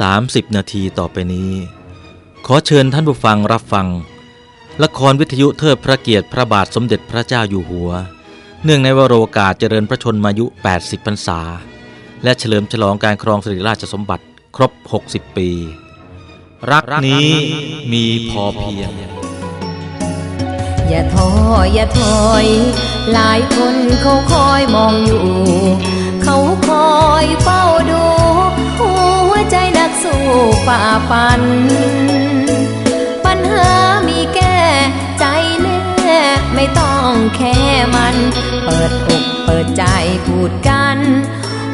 30 นาทีต่อไปนี้ ขอเชิญท่านผู้ฟังรับฟัง ละครวิทยุเทิดพระเกียรติพระบาทสมเด็จพระเจ้าอยู่หัว เนื่องในวโรกาสเจริญพระชนมายุ 80 พรรษา และเฉลิมฉลองการครองสิริราชสมบัติครบ 60 ปี รักนี้มีพอเพียงอย่าท้ออย่าถอย หลายคนเขาคอยมองอยู่ เขาคอยเฝ้าดู ฝ่าฟัน ปัญหามีแก้ใจแน่ไม่ต้องแค่มัน เปิดอกเปิดใจพูดกัน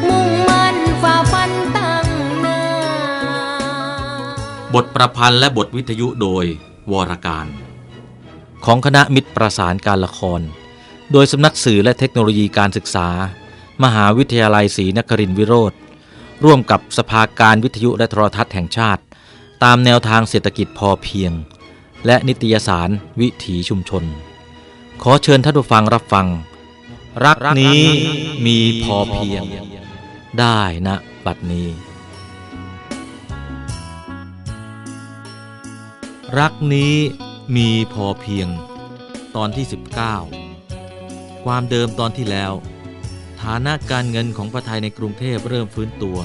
มุ่งมั่นฝ่าฟันตั้งหน้า บทประพันธ์และบทวิทยุโดยวรการ ของคณะมิตรประสานการละคร โดยสำนักสื่อและเทคโนโลยีการศึกษา มหาวิทยาลัยศรีนครินทรวิโรธ ร่วมกับสภาการวิทยุและโทรทัศน์แห่งชาติ ตามแนวทางเศรษฐกิจพอเพียง และนิตยสารวิถีชุมชน ขอเชิญท่านผู้ฟังรับฟัง รักนี้มีพอเพียง ได้นะบัดนี้ รักนี้มีพอเพียง ตอนที่ 19 ความเดิมตอนที่แล้ว ฐานะการเงินของประไทยในกรุงเทพเริ่มฟื้นตัว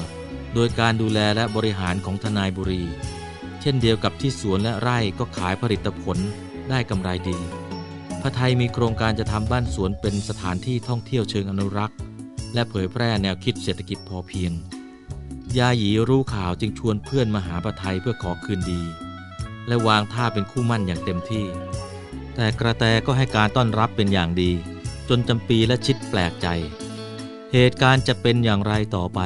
โดยการดูแลและบริหารของทนายบุรี เช่นเดียวกับที่สวนและไร่ก็ขายผลิตผลได้กำไรดีพระไทยมีโครงการจะทำบ้านสวนเป็นสถานที่ท่องเที่ยวเชิงอนุรักษ์ และเผยแพร่แนวคิดเศรษฐกิจพอเพียง ยาหยีรู้ข่าวจึงชวนเพื่อนมาหาพระไทยเพื่อขอคืนดี และวางท่าเป็นคู่มั่นอย่างเต็มที่ แต่กระแตก็ให้การต้อนรับเป็นอย่างดี จนจำปีและชิดแปลกใจ เหตุการณ์จะเป็นอย่างไรต่อไป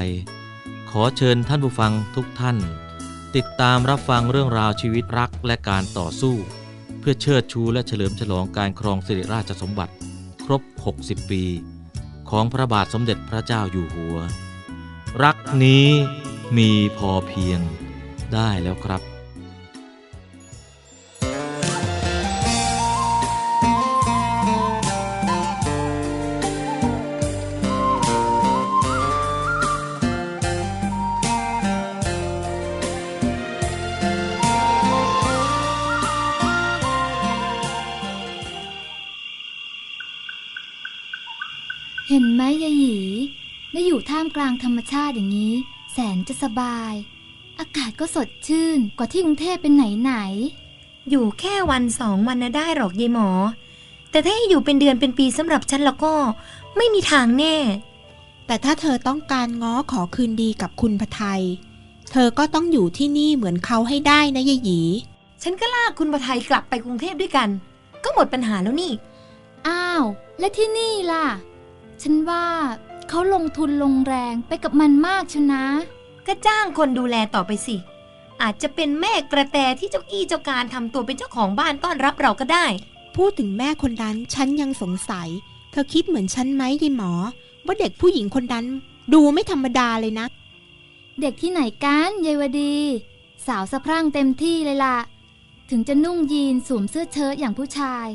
ขอเชิญท่านผู้ฟังทุกท่าน ติดตามรับฟังเรื่องราวชีวิตรักและการต่อสู้ เพื่อเชิดชูและเฉลิมฉลองการครองสิริราชสมบัติ ครบ 60 ปี ของพระบาทสมเด็จพระเจ้าอยู่หัว รักนี้มีพอเพียงได้แล้วครับ นจะสบาย อากาศก็สดชื่นกว่าที่กรุงเทพเป็นไหนไหน อยู่แค่วันสองวันนะได้หรอกยายหมอ แต่ถ้าให้อยู่เป็นเดือนเป็นปีสำหรับฉันแล้วก็ไม่มีทางแน่ แต่ถ้าเธอต้องการง้อขอคืนดีกับคุณพไทย เธอก็ต้องอยู่ที่นี่เหมือนเขาให้ได้นะยายหยี ฉันก็ลากคุณประไทยกลับไปกรุงเทพด้วยกัน ก็หมดปัญหาแล้วนี่ อ้าว และที่นี่ล่ะ ฉันว่าเขาลงทุนลงแรงไปกับมันมากชนะ ก็จ้างคนดูแลต่อไปสิ อาจจะเป็นแม่กระแตที่เจ้ากี้เจ้าการทำตัวเป็นเจ้าของบ้านต้อนรับเราก็ได้ พูดถึงแม่คนนั้นฉันยังสงสัย เธอคิดเหมือนฉันไหมยายหมอ ว่าเด็กผู้หญิงคนนั้นดูไม่ธรรมดาเลยนะ เด็กที่ไหนกันยายวดี สาวสะพรั่งเต็มที่เลยล่ะ ถึงจะนุ่งยีนสวมเสื้อเชิ้ตอย่างผู้ชาย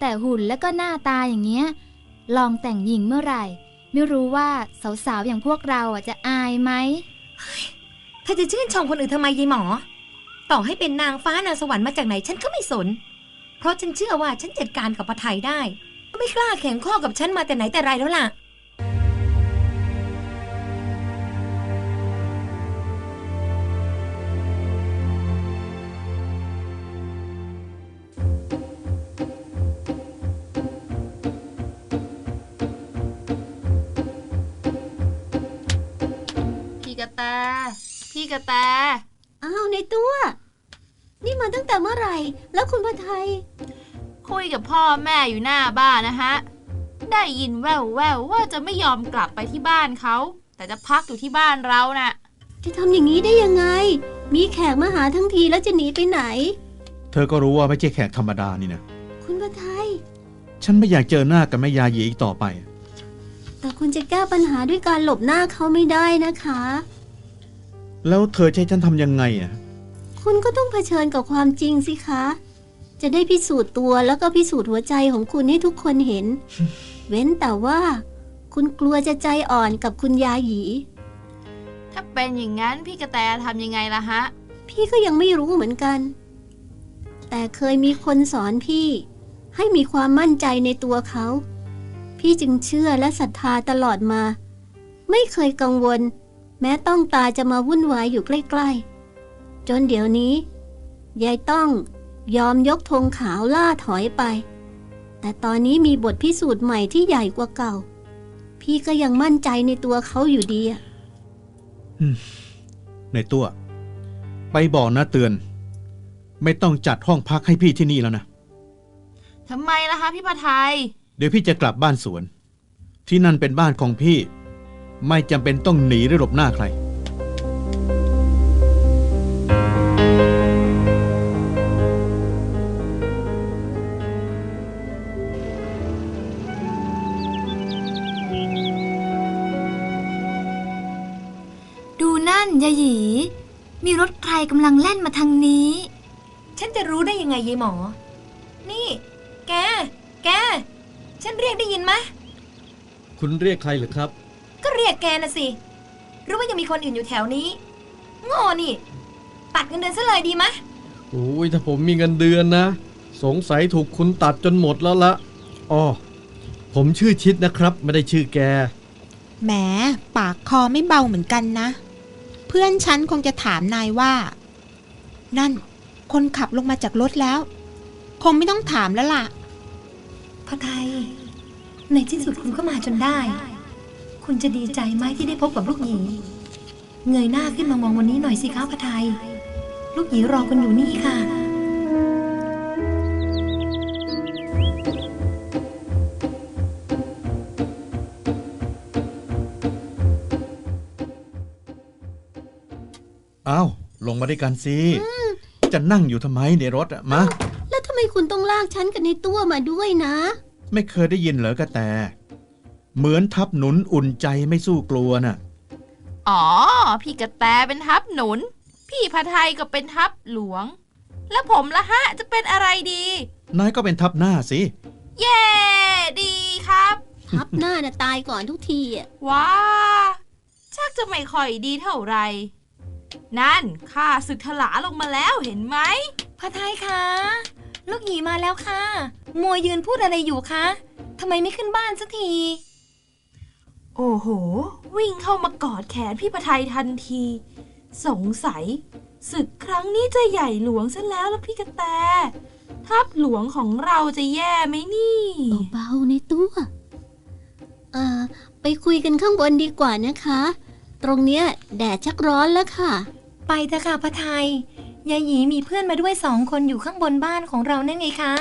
แต่หุ่นและก็หน้าตาอย่างเงี้ย ลองแต่งหญิงเมื่อไหร่ ไม่รู้ว่าสาวๆอย่างพวกเราอะจะอายไหม เธอจะชื่นชมคนอื่นทำไมยายหมอ ต่อให้เป็นนางฟ้านางสวรรค์มาจากไหนฉันก็ไม่สน เพราะฉันเชื่อว่าฉันจัดการกับปะไทยได้ ไม่กล้าแข่งข้อกับฉันมาแต่ไหนแต่ไรแล้วล่ะ แต พี่กระแต อ้าวในตัว นี่มาตั้งแต่เมื่อไหร่ แล้วคุณพระไทย คุยกับพ่อแม่อยู่หน้าบ้านนะฮะ ได้ยินแววแววๆว่าจะไม่ยอมกลับไปที่บ้านเขา แต่จะพักอยู่ที่บ้านเราน่ะ จะทำอย่างนี้ได้ยังไง มีแขกมาหาทั้งทีแล้วจะหนีไปไหน เธอก็รู้ว่าไม่ใช่แขกธรรมดานี่นะ คุณพระไทย ฉันไม่อยากเจอหน้ากับแม่ยาหยีอีกต่อไป แต่คุณจะแก้ปัญหาด้วยการหลบหน้าเขาไม่ได้นะคะ แล้วเธอจะให้ฉันทำยังไงอะ คุณก็ต้องเผชิญกับความจริงสิคะ จะได้พิสูจน์ตัวแล้วก็พิสูจน์หัวใจของคุณให้ทุกคนเห็น เว้นแต่ว่า คุณกลัวจะใจอ่อนกับคุณยาหยีถถ้าเป็นอย่างนั้นพี่กระแตทำยังไงล่ะฮะ พี่ก็ยังไม่รู้เหมือนกัน แต่เคยมีคนสอนพี่ ให้มีความมั่นใจในตัวเขา พี่จึงเชื่อและศรัทธาตลอดมา ไม่เคยกังวล แม้ต้องตาจะมาวุ่นวายอยู่ใกล้ๆ จนเดี๋ยวนี้ ยายต้องยอมยกธงขาวล่าถอยไป แต่ตอนนี้มีบทพิสูจน์ใหม่ที่ใหญ่กว่าเก่า พี่ก็ยังมั่นใจในตัวเขาอยู่ดีอะในตัว ไปบอกนะเตือน ไม่ต้องจัดห้องพักให้พี่ที่นี่แล้วนะทำไมล่ะคะพี่ประไทย เดี๋ยวพี่จะกลับบ้านสวน ที่นั่นเป็นบ้านของพี่ ไม่จำเป็นต้องหนีหรือหลบหน้าใคร ดูนั่นยายหยี มีรถใครกำลังแล่นมาทางนี้ ฉันจะรู้ได้ยังไงยายหมอ นี่ แก แก ฉันเรียกได้ยินไหมคุณเรียกใครหรือครับก็เรียก แกนะสิหรือว่ายังมีคนอื่นอยู่แถวนี้โง่นี่ ตัดเงินเดือนซะเลยดีไหมโอ้ยถ้าผมมีเงินเดือนนะ สงสัยถูกคุณตัดจนหมดแล้วละอ๋อผมชื่อชิดนะครับ ไม่ได้ชื่อแก แหมปากคอไม่เบาเหมือนกันนะ เพื่อนฉันคงจะถามนายว่า นั่น คนขับลงมาจากรถแล้ว คงไม่ต้องถามแล้วล่ะ พระไทย ในที่สุดคุณก็มาจนได้ คุณจะดีใจไหมที่ได้พบกับลูกหยีเงยหน้าขึ้นมามองวันนี้หน่อยสิคะพระไทย ลูกหยีรอคุณอยู่นี่ค่ะ อ้าว ลงมาด้วยกันสิ จะนั่งอยู่ทำไมในรถอะมา แล้วทำไมคุณต้องลากฉันกับในตัวมาด้วยนะ ไม่เคยได้ยินเหรอกระแต เหมือนทับหนุนอุ่นใจไม่สู้กลัวน่ะ อ๋อ พี่กระแตเป็นทัพหนุน พี่พระไทยก็เป็นทัพหลวง แล้วผมละฮะจะเป็นอะไรดี นายก็เป็นทับหน้าสิ เย้ดีครับ ทับหน้าน่ะตายก่อนทุกทีอะว้าชักจะไม่ค่อยดีเท่าไหร่ นั่นข้าศึกถลาลงมาแล้วเห็นไหม พระไทยคะ ลูกหยีมาแล้วค่ะ มัวยืนพูดอะไรอยู่คะทำไมไม่ขึ้นบ้านสักที โอ้โห วิ่งเข้ามากอดแขนพี่พระไทยทันที สงสัยศึกครั้งนี้จะใหญ่หลวงซะแล้วแล้วพี่กระแตทัพหลวงของเราจะแย่ไหมนี่เบาๆในตัวเอ่อไปคุยกันข้างบนดีกว่านะคะ ตรงเนี้ยแดดชักร้อนแล้วค่ะ ไปเถอะค่ะพระไทยยายหยีมีเพื่อนมาด้วยสองคนอยู่ข้างบนบ้านของเรานั่นไงคะ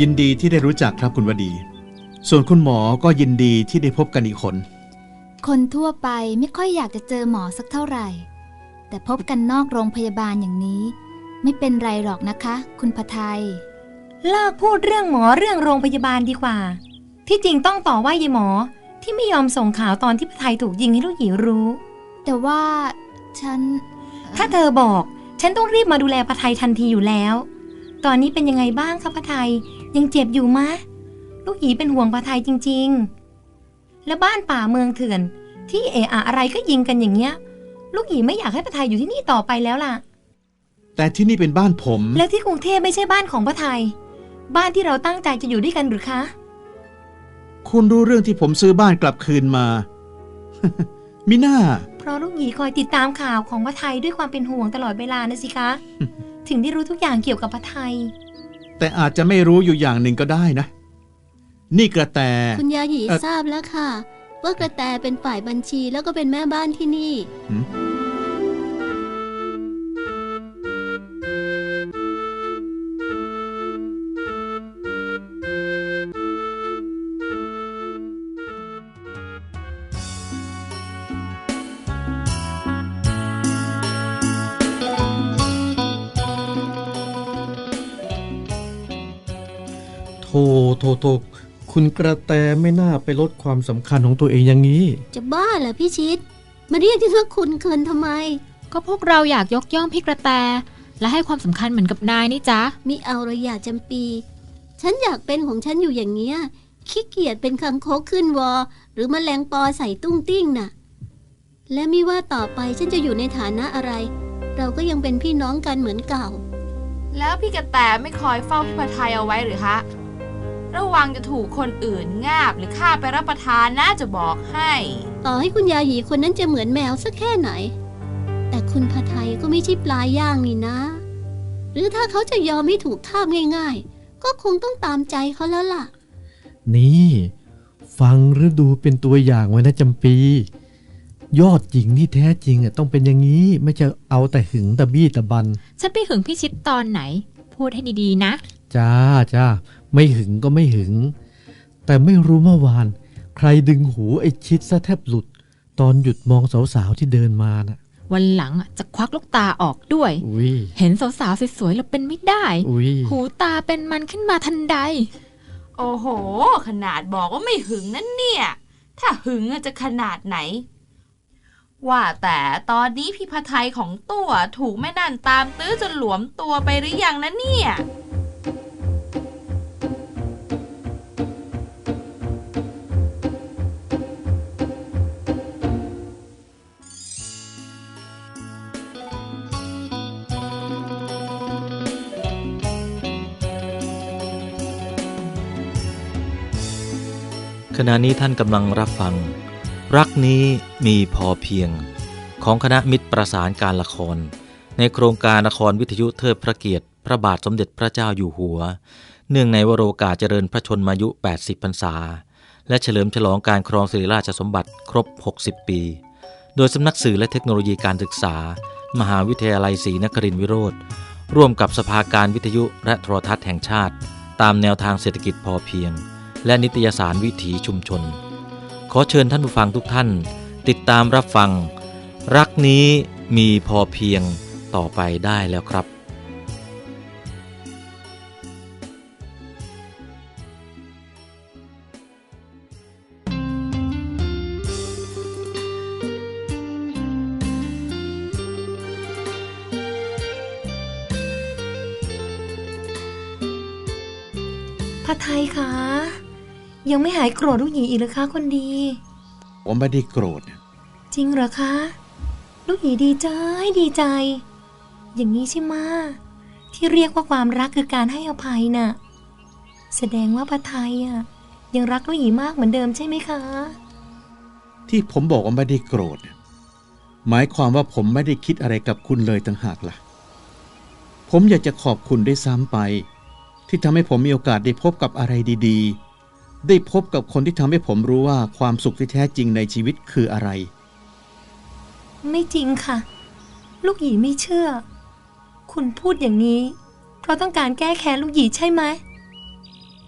ยินดีที่ได้รู้จักครับคุณวดี ส่วนคุณหมอก็ยินดีที่ได้พบกันอีกคน คนทั่วไปไม่ค่อยอยากจะเจอหมอสักเท่าไหร่ แต่พบกันนอกโรงพยาบาลอย่างนี้ ไม่เป็นไรหรอกนะคะ คุณพไทยเลิกพูดเรื่องหมอเรื่องโรงพยาบาลดีกว่า ที่จริงต้องต่อว่ายายหมอที่ไม่ยอมส่งข่าวตอนที่พระไทยถูกยิงให้ลูกหยีรู้ แต่ว่าฉัน ถ้าเธอบอก ฉันต้องรีบมาดูแลพระไทยทันทีอยู่แล้ว ตอนนี้เป็นยังไงบ้างคะพระไทย ยังเจ็บอยู่มะ ลูกหยีเป็นห่วงพระไทยจริง ๆ และบ้านป่าเมืองเถื่อน ที่เอะอะอะไรก็ยิงกันอย่างเงี้ย ลูกหยีไม่อยากให้พระไทยอยู่ที่นี่ต่อไปแล้วล่ะ แต่ที่นี่เป็นบ้านผม แล้วที่กรุงเทพไม่ใช่บ้านของพระไทย บ้านที่เราตั้งใจจะอยู่ด้วยกันหรือคะ คุณรู้เรื่องที่ผมซื้อบ้านกลับคืนมา มิน่า เพราะลูกหยีคอยติดตามข่าวของพระไทยด้วยความเป็นห่วงตลอดเวลานะสิคะ ถึงได้รู้ทุกอย่างเกี่ยวกับพระไทย แต่อาจจะไม่รู้อยู่อย่างหนึ่งก็ได้นะ นี่กระแต คุณยาหยีเอ่อ ทราบแล้วค่ะ ว่ากระแตเป็นฝ่ายบัญชีแล้วก็เป็นแม่บ้านที่นี่ หืม โทโทคุณกระแตไม่น่าไปลดความสำคัญของตัวเองอย่างนี้ จะบ้าเหรอพี่ชิด มาเรียกที่ว่าคุณเคินทำไม ก็พวกเราอยากยกย่องพี่กระแต และให้ความสำคัญเหมือนกับนายนี่จ๊ะมีเอาระยะจำปี ฉันอยากเป็นของฉันอยู่อย่างเงี้ยขี้เกียจเป็นคังคกขึ้นวอ หรือมแมลงปอใส่ตุ้งติ้งน่ะ และไม่ว่าต่อไปฉันจะอยู่ในฐานะอะไร เราก็ยังเป็นพี่น้องกันเหมือนเก่า แล้วพี่กระแตไม่คอยเฝ้าพี่พไทยเอาไว้หรือคะ ระวังจะถูกคนอื่นงาบหรือฆ่าไปรับประทานน่าจะบอกให้ ต่อให้คุณยาหยีคนนั้นจะเหมือนแมวสักแค่ไหน แต่คุณพไทยก็ไม่ใช่ปลาย่างนี่นะ หรือถ้าเขาจะยอมไม่ถูกทาบง่าย ๆ ก็คงต้องตามใจเขาแล้วล่ะ นี่ ฟังหรือดูเป็นตัวอย่างไว้นะจำปี ยอดหญิงที่แท้จริงอะต้องเป็นอย่างนี้ไม่จะเอาแต่หึงตะบี้ตะบัน ฉันไปหึงพี่ชิดตอนไหน พูดให้ดีๆนะ จ้าจ้าไม่หึงก็ไม่หึง แต่ไม่รู้เมื่อวาน ใครดึงหูไอ้ชิดซะแทบหลุด ตอนหยุดมองสาวๆที่เดินมาน่ะ วันหลังอะจะควักลูกตาออกด้วย อุ้ยเห็นสาวๆสวยๆแล้วเป็นไม่ได้ อุ้ยหูตาเป็นมันขึ้นมาทันใด โอ้โห ขนาดบอกว่าไม่หึงนั่นเนี่ย ถ้าหึงอะจะขนาดไหน ว่าแต่ตอนนี้พี่พไทยของตัวถูกแม่นั่นตามตื้อจนหลวมตัวไปหรือยังนะเนี่ย ขณะนี้ท่านกำลังรับฟัง รักนี้มีพอเพียง ของคณะมิตรประสานการละคร ในโครงการละครวิทยุเทิดพระเกียรติ พระบาทสมเด็จพระเจ้าอยู่หัว เนื่องในวโรกาสเจริญพระชนมายุ 80 พรรษา และเฉลิมฉลองการครองสิริราชสมบัติครบ 60 ปี โดยสำนักสื่อและเทคโนโลยีการศึกษา มหาวิทยาลัยศรีนครินทรวิโรธร่วมกับสภาการวิทยุและโทรทัศน์แห่งชาติ ตามแนวทางเศรษฐกิจพอเพียง และนิตยสารวิถีชุมชน ขอเชิญท่านผู้ฟังทุกท่าน ติดตามรับฟัง รักนี้มีพอเพียงต่อไปได้แล้วครับพระไทยคะ ยังไม่หายโกรธลูกหยีอีกเหรือคะคนดี ผมไม่ได้โกรธ จริงเหรอคะ ลูกหยีดีใจดีใจ อย่างนี้ใช่ไหมะที่เรียกว่าความรักคือการให้อภัยน่ะ แสดงว่าพระไทยอะยังรักลูกหยีมากเหมือนเดิมใช่ไหมคะ ที่ผมบอกว่าไม่ได้โกรธ หมายความว่าผมไม่ได้คิดอะไรกับคุณเลยต่างหากล่ะ ผมอยากจะขอบคุณได้วยซ้ำไป ที่ทำให้ผมมีโอกาสได้พบกับอะไรดี ๆ ได้พบกับคนที่ทำให้ผมรู้ว่าความสุขที่แท้จริงในชีวิตคืออะไร ไม่จริงค่ะ ลูกหยีไม่เชื่อ คุณพูดอย่างนี้ เพราะต้องการแก้แค้นลูกหยีใช่ไหม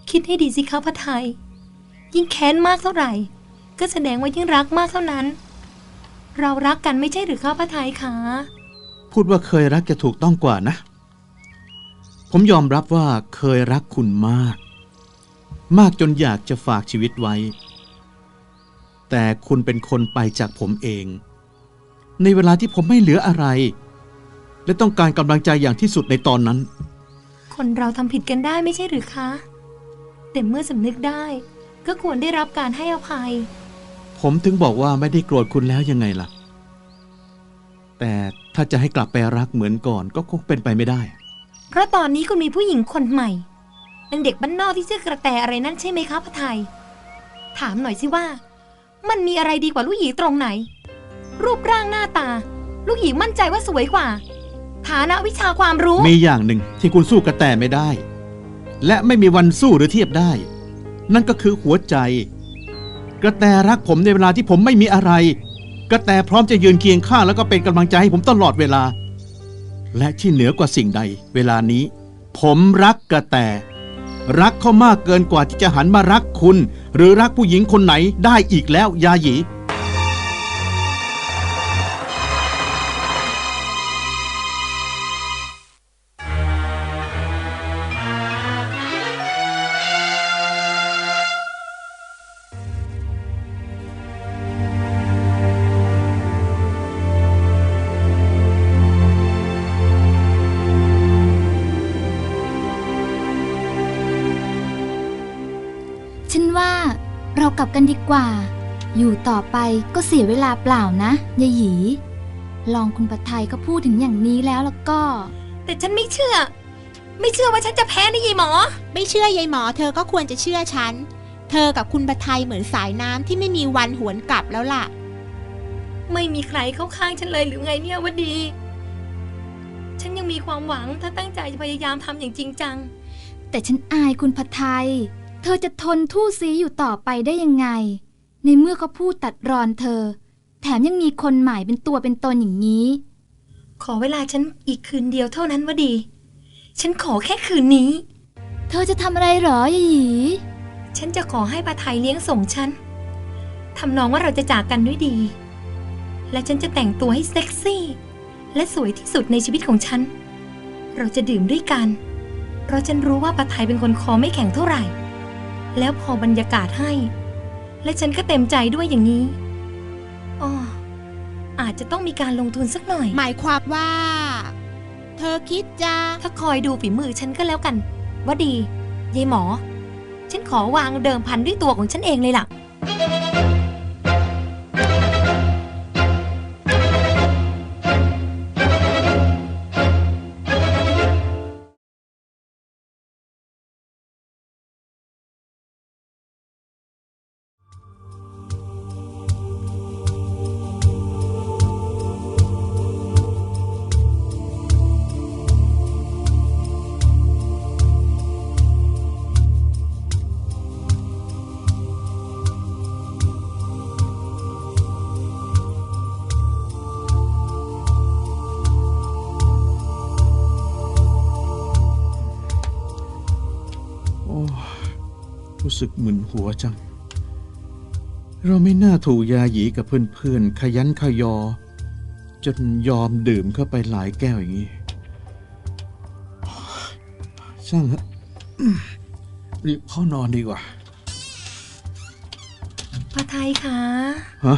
คิดให้ดีสิคะพระไทย ยิ่งแค้นมากเท่าไหร่ ก็แสดงว่ายิ่งรักมากเท่านั้น เรารักกันไม่ใช่หรือคะพระไทยคะพูดว่าเคยรักจะถูกต้องกว่านะ ผมยอมรับว่าเคยรักคุณมาก มากจนอยากจะฝากชีวิตไว้ แต่คุณเป็นคนไปจากผมเอง ในเวลาที่ผมไม่เหลืออะไร และต้องการกำลังใจอย่างที่สุดในตอนนั้น คนเราทำผิดกันได้ไม่ใช่หรือคะ แต่เมื่อสำนึกได้ ก็ควรได้รับการให้อภัย ผมถึงบอกว่าไม่ได้โกรธคุณแล้วยังไงล่ะ แต่ถ้าจะให้กลับไปรักเหมือนก่อนก็คงเป็นไปไม่ได้ เพราะตอนนี้คุณมีผู้หญิงคนใหม่ นางเด็กบ้านนอกที่ชื่อกระแตอะไรนั่นใช่ไหมคะพระไทย ถามหน่อยสิว่า มันมีอะไรดีกว่าลูกหยีตรงไหน รูปร่างหน้าตา ลูกหยีมั่นใจว่าสวยกว่า ฐานะวิชาความรู้ มีอย่างหนึ่งที่คุณสู้กระแตไม่ได้ และไม่มีวันสู้หรือเทียบได้ นั่นก็คือหัวใจ กระแตรักผมในเวลาที่ผมไม่มีอะไร กระแตพร้อมจะยืนเคียงข้างแล้วก็เป็นกำลังใจให้ผมตลอดเวลา และที่เหนือกว่าสิ่งใด เวลานี้ ผมรักกระแต รักเขามากเกินกว่าที่จะหันมารักคุณ หรือรักผู้หญิงคนไหนได้อีกแล้วยาหยี กลับกันดีกว่า อยู่ต่อไปก็เสียเวลาเปล่านะยายหยีลองคุณปัทไทยก็พูดถึงอย่างนี้แล้วแล้วก็ แต่ฉันไม่เชื่อ ไม่เชื่อว่าฉันจะแพ้นะยายหมอ ไม่เชื่อยายหมอ เธอก็ควรจะเชื่อฉัน เธอกับคุณปไทยเหมือนสายน้ำที่ไม่มีวันหวนกลับแล้วล่ะ ไม่มีใครเข้าข้างฉันเลยหรือไงเนี่ยวดี ฉันยังมีความหวังถ้าตั้งใจจะพยายามทำอย่างจริงจัง แต่ฉันอายคุณพัทไทย เธอจะทนทู่ซีอยู่ต่อไปได้ยังไง ในเมื่อเขาพูดตัดรอนเธอ แถมยังมีคนใหม่เป็นตัวเป็นตนอย่างนี้ ขอเวลาฉันอีกคืนเดียวเท่านั้นวดี ฉันขอแค่คืนนี้ เธอจะทำอะไรเหรอยายหยีฉันจะขอให้ปาไทยเลี้ยงส่งฉันทำนองว่าเราจะจากกันด้วยดี และฉันจะแต่งตัวให้เซ็กซี่ และสวยที่สุดในชีวิตของฉัน เราจะดื่มด้วยกัน เพราะฉันรู้ว่าปาไทยเป็นคนคอไม่แข็งเท่าไหร่ แล้วพอบรรยากาศให้ และฉันก็เต็มใจด้วยอย่างนี้อ๋ออาจจะต้องมีการลงทุนสักหน่อย หมายความว่า เธอคิดจะถ้าคอยดูฝีมือฉันก็แล้วกัน ว่าดียายหมอ ฉันขอวางเดิมพันด้วยตัวของฉันเองเลยล่ะ รู้สึกมึนหัวจัง เราไม่น่าถูกยาหยีกับเพื่อนๆ ขยันขยอ จนยอมดื่มเข้าไปหลายแก้วอย่างนี้ช่างฮะอืมรีบเข้านอนดีกว่าพระไทยคะฮะ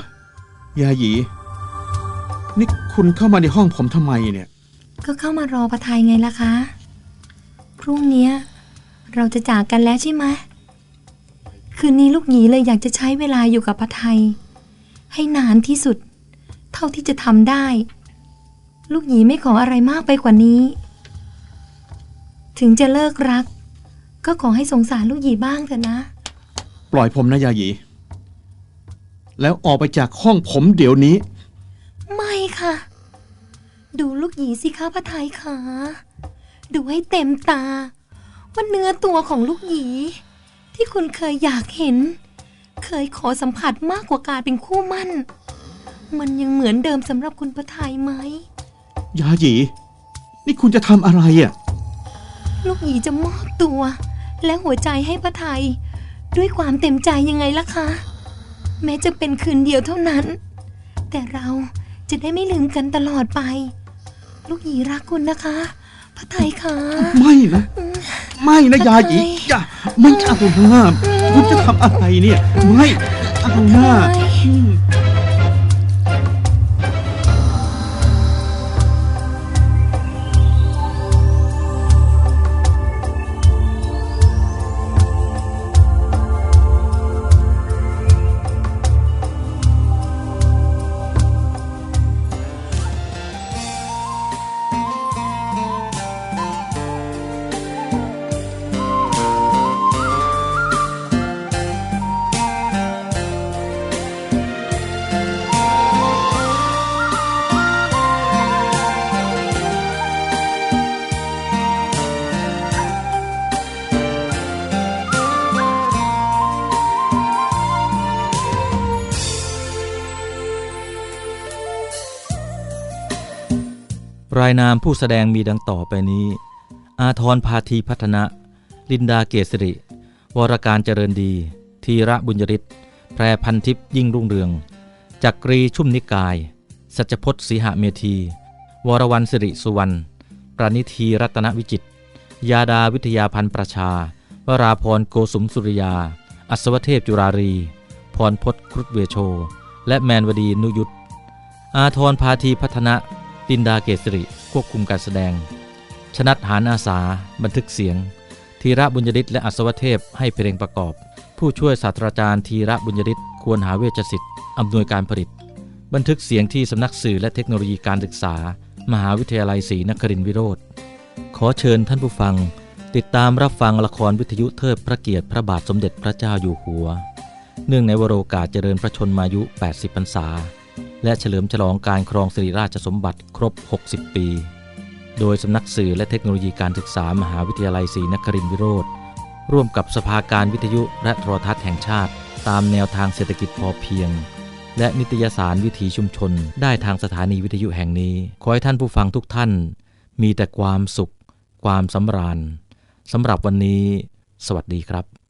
ยาหยี นี่คุณเข้ามาในห้องผมทำไมเนี่ย ก็เข้ามารอพระไทยไงล่ะคะ พรุ่งเนี้ย เราจะจากกันแล้วใช่ไหมคืนนี้ลูกหยีเลยอยากจะใช้เวลาอยู่กับพระไทย ให้นานที่สุด เท่าที่จะทำได้ ลูกหยีไม่ขออะไรมากไปกว่านี้ ถึงจะเลิกรัก ก็ขอให้สงสารลูกหยีบ้างเถอะนะ ปล่อยผมนะยาหยี แล้วออกไปจากห้องผมเดี๋ยวนี้ ไม่ค่ะ ดูลูกหยีสิคะพระไทยค่ะ ดูให้เต็มตา ว่าเนื้อตัวของลูกหยี ที่คุณเคยอยากเห็น เคยขอสัมผัสมากกว่าการเป็นคู่มั่น มันยังเหมือนเดิมสำหรับคุณพระไทยไหม ยาหยี นี่คุณจะทำอะไรอะ ลูกหยีจะมอบตัว และหัวใจให้พระไทยด้วยความเต็มใจยังไงล่ะคะ แม้จะเป็นคืนเดียวเท่านั้น แต่เราจะได้ไม่ลืมกันตลอดไป ลูกหยีรักคุณนะคะ พระไทยค่ะไม่นะ ไม่นะยาหยีทำไมอย่าไม่เอาหน้าคุณจะทำอะไรเนี่ย ไม่เอาหน้า รายนามผู้แสดงมีดังต่อไปนี้ อาทรพาธีพัฒนะ ลินดาเกษริ วรการเจริญดี ธีระบุญยริศแพรพันทิพย์ยิ่งรุ่งเรือง จักรีชุ่มนิกาย สัจพจน์สีหเมธี วรวรรณสิริสุวรรณ ประนิธีรัตนวิจิต ยาดาวิทยาพันธ์ประชา วราพรโกสุมสุริยา อัศวเทพจุรารี พรพศครุฑเวโช และแมนวดีนุยุทธอาทรพาธีพัฒนะ ลินดาเกษริควบคุมการแสดง ชนัดหานอาสา บันทึกเสียง ธีระบุญยริศและอัศวเทพให้เพลงประกอบ ผู้ช่วยศาสตราจารย์ธีระบุญยริศควรหาเวชศิษย์อำนวยการผลิต บันทึกเสียงที่สำนักสื่อและเทคโนโลยีการศึกษา มหาวิทยาลัยศรีนครินทรวิโรธขอเชิญท่านผู้ฟัง ติดตามรับฟังละครวิทยุเทิดพระเกียรติพระบาทสมเด็จพระเจ้าอยู่หัว เนื่องในวโรกาสเจริญพระชนมายุ 80 พรรษา และเฉลิมฉลองการครองสิริราชสมบัติครบ 60 ปี โดยสำนักสื่อและเทคโนโลยีการศึกษามหาวิทยาลัยศรีนครินทรวิโรธร่วมกับสภาการวิทยุและโทรทัศน์แห่งชาติ ตามแนวทางเศรษฐกิจพอเพียง และนิตยสารวิถีชุมชน ได้ทางสถานีวิทยุแห่งนี้ ขอให้ท่านผู้ฟังทุกท่าน มีแต่ความสุข ความสำราญสำหรับวันนี้ สวัสดีครับ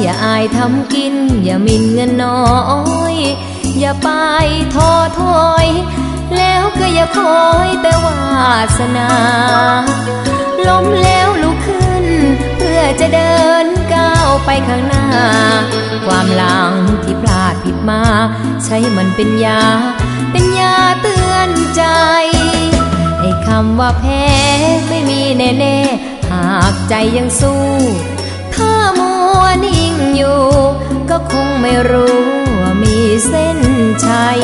อย่าอายทำกิน อย่ามินเงินน้อย อย่าไปท้อถอย แล้วก็อย่าคอยแต่วาสนาล้มแล้วลุกขึ้น เพื่อจะเดินก้าวไปข้างหน้า ความหลังที่พลาดผิดมา ใช้มันเป็นยา เป็นยาเตือนใจไอ้คำว่าแพ้ไม่มีแน่ๆหากใจยังสู้ อยู่ ก็คงไม่รู้ว่ามีเส้นชัย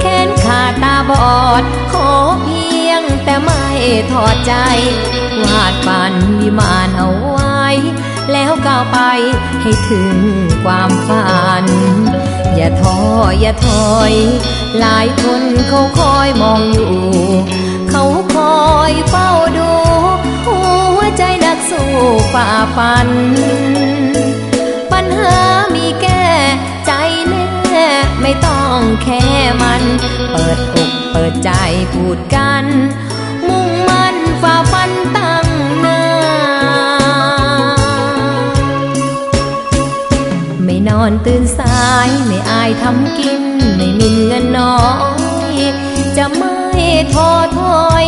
แขนขาดตาบอด ขอเพียงแต่ไม่ถอดใจ วาดฝันวิมานเอาไว้ แล้วก้าวไปให้ถึงความฝัน อย่าท้ออย่าถอย หลายคนเขาคอยมองอยู่ เขาคอยเฝ้าดูหัวใจนักสู้ฝ่าฟัน ไม่ต้องแค่มัน เปิดอกเปิดใจพูดกัน มุ่งมั่นฝ่าฟันตั้งหน้า ไม่นอนตื่นสายไม่อายทำกิน ไม่มินเงินน้อย จะไม่ท้อถอย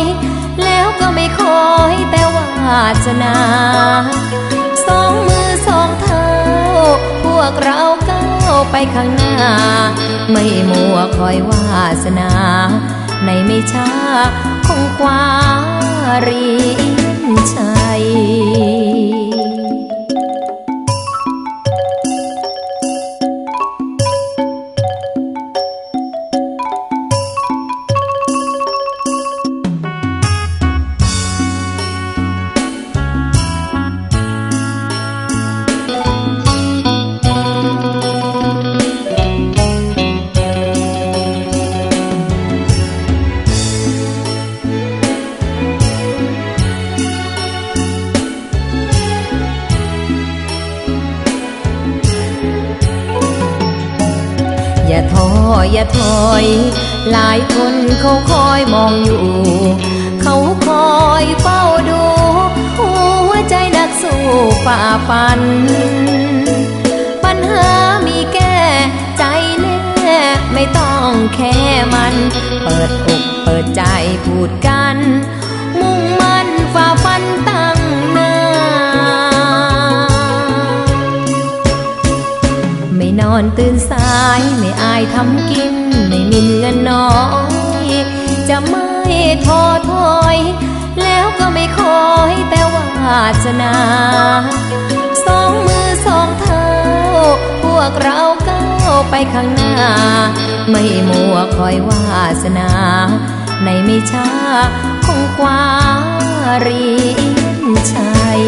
แล้วก็ไม่คอยแต่วาสนา สองมือสองเท้า พวกเราก ไปข้างหน้า ไม่มัวคอยวาสนา ในไม่ช้าคงคว้าเรียนชัย หลายคนเขาคอยมองอยู่ เขาคอยเฝ้าดู หัวใจนักสู้ฝ่าฟัน ปัญหามีแก้ใจแน่ไม่ต้องแค่มัน เปิดอกเปิดใจพูดกัน อายทำกินไม่มินเงินน้อย จะไม่ท้อถอย แล้วก็ไม่คอยแต่วาสนาสองมือสองเท้า พวกเราก้าวไปข้างหน้า ไม่มัวคอยวาสนา ในไม่ช้าคงคว้าเรียญชัย